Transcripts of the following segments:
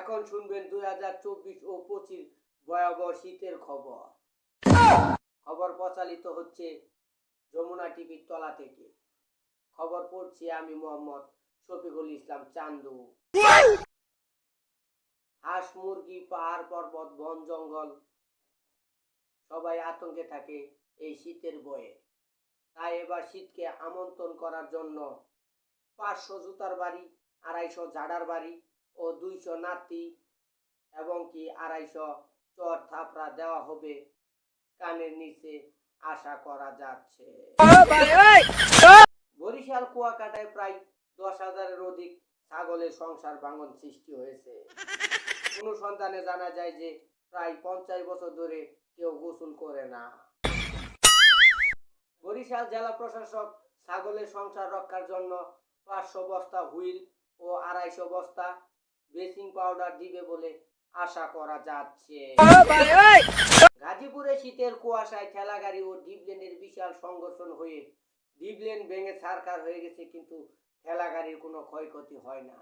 এখন শুনবেন দুই হাজার চব্বিশ ও পঁচিশ ভয়াবহ শীতের খবর। খবর প্রচালিত হচ্ছে যমুনা টিভির তলা থেকে। খবর পড়ছি আমি মোহাম্মদ শফিকুল ইসলাম চান্দু। হাঁস, মুরগি, পাহাড়, পর্বত, বন, জঙ্গল, সবাই আতঙ্কে থাকে এই শীতের বয়ে। তাই এবার শীতকে আমন্ত্রণ করার জন্য পাঁচশো জুতার বাড়ি, আড়াইশো ঝাড়ার বাড়ি ও দুইশো নাতি এবং কি আড়াইশো চর থাপড়া দেওয়া হবে। কানের নিচে আশা করা যাচ্ছে। বরিশাল, কুয়াকাটায় প্রায় দশ হাজারের অধিক ছাগলের সংসার ভাঙন সৃষ্টি হয়েছে। অনুসন্ধানে জানা যায় যে প্রায় পঞ্চাশ বছর ধরে কেউ গোসল করে না। বরিশাল জেলা প্রশাসক ছাগলের সংসার রক্ষার জন্য পাঁচশো বস্তা হুইল ও আড়াইশো বস্তা বেসিং পাউডার দিবে বলে আশা করা যাচ্ছে। গাজীপুরে শীতের কুয়াশায় ঠেলা গাড়ি ও ডিপলেনের বিশাল সংঘর্ষণ হয়ে ডিপলেন ভেঙে ছারকার হয়ে গেছে, কিন্তু ঠেলা গাড়ির কোনো ক্ষয়ক্ষতি হয় না।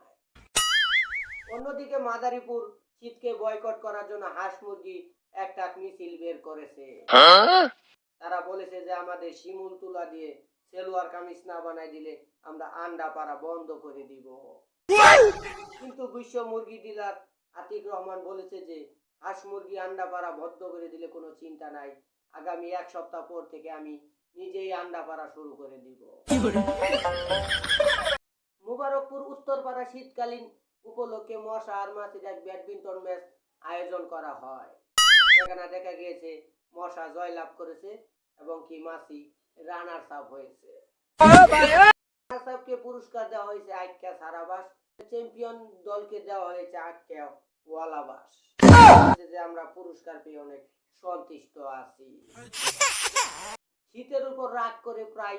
অন্যদিকে মাদারীপুর শীতকে বয়কট করার জন্য হাঁস মুরগি একটা মিছিল বের করেছে। তারা বলেছে যে, আমাদের শিমুল তুলা দিয়ে সেলুয়ার কামিজ না বানাই দিলে আমরা আন্ডা পাড়া বন্ধ করে দিব। কিন্তু বিশ্ব মুরগি ডিলার আতিক রহমান বলেছে যে হাঁস মুরগি আন্ডা পাড়া বন্ধ করে দিলে কোনো চিন্তা নাই। আগামী এক সপ্তাহ পর থেকে আমি নিজেই আন্ডা পাড়া শুরু করে দিব। মুবারকপুর উত্তরপাড়া শীতকালীন উপলক্ষে মশা আর মাছির এক ব্যাডমিন্টন ম্যাচ আয়োজন করা হয়। সেখানে দেখা গিয়েছে মশা জয়লাভ করেছে এবং কি মাছি রানার্স আপ হয়েছে। পুরস্কার দেওয়া হয়েছে আইক্যা সারাবাস। চ্যাম্পিয়ন দলকে দেওয়া হয়েছে আইক্যা ওয়ালাবাস যে আমরা পুরস্কার পেয়ে অনেক সন্তুষ্ট আছি। শীতের উপর রাগ করে প্রায়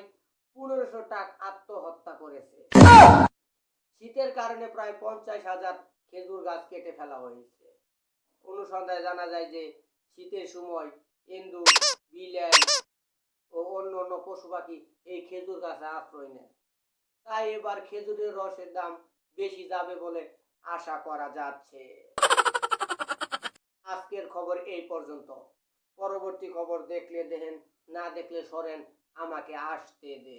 পনেরোশো টাকা আত্মহত্যা করেছে। শীতের কারণে প্রায় পঞ্চাশ হাজার খেজুর গাছ কেটে ফেলা হয়েছে। অনুসন্ধানে জানা যায় যে, শীতের সময় ইন্দু বিলাই ও অন্য অন্য পশু পাখি এই খেজুর গাছে আশ্রয় নেয়। তাই এবার খেজুরের রসের দাম বেশি যাবে বলে আশা করা যাচ্ছে। আজকের খবর এই পর্যন্ত। পরবর্তী খবর দেখলে দেখেন না দেখলে সরেন, আমাকে আসতে দে